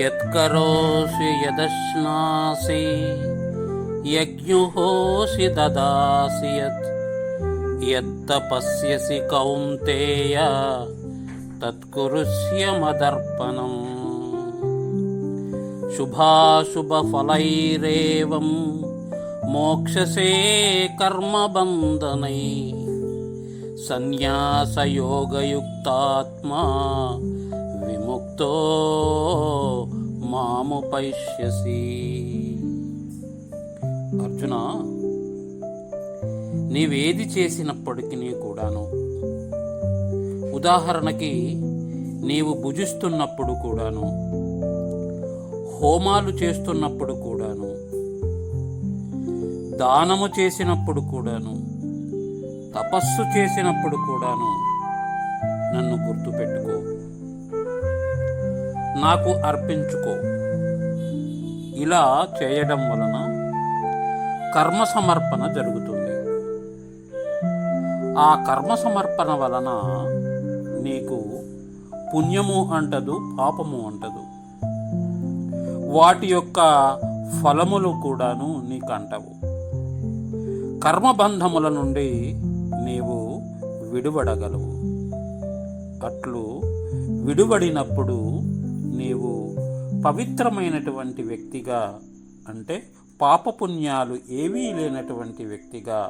यत्करोषि यदश्नासि यज्ञुहोऽसि ददासि यत्। यत्तपस्यसि कौन्तेय तत्कुरुष्यमदर्पणम् शुभाशुभफलैरेवं मोक्षसे कर्मबन्दनै सन्न्यासयोगयुक्तात्मा ముక్తో విముక్తో మాముపైష్యసి అర్జున నీవేది చేసినప్పటికీ కూడాను. ఉదాహరణకి నీవు భుజిస్తున్నప్పుడు కూడాను. హోమాలు చేస్తున్నప్పుడు కూడాను. దానము చేసినప్పుడు కూడాను. తపస్సు చేసినప్పుడు కూడాను. నన్ను గుర్తుపెట్టుకో. నాకు అర్పించుకో. ఇలా చేయడం వలన కర్మ సమర్పణ జరుగుతుంది. ఆ కర్మ సమర్పణ వలన నీకు పుణ్యము అంటదు పాపము అంటదు. వాటి యొక్క ఫలములు కూడాను నీకు అంటవు కర్మబంధముల నుండి నీవు విడువడగలవు. అట్లు విడువడినప్పుడు నీవు పవిత్రమైనటువంటి వ్యక్తిగా అంటే పాపపుణ్యాలు ఏవీ లేనటువంటి వ్యక్తిగా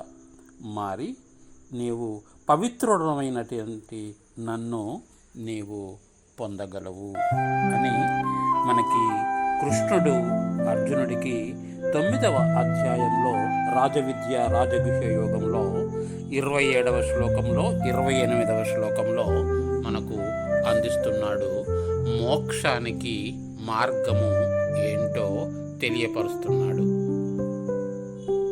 మారి నీవు పవిత్రుడమైనటువంటి నన్ను నీవు పొందగలవు అని మనకి కృష్ణుడు అర్జునుడికి తొమ్మిదవ అధ్యాయంలో రాజవిద్య రాజగుహ్య యోగంలో ఇరవై ఏడవ శ్లోకంలో ఇరవై ఎనిమిదవ శ్లోకంలో మనకు అందిస్తున్నాడు. మోక్షానికి మార్గము ఏంటో తెలియపరుస్తున్నాడు.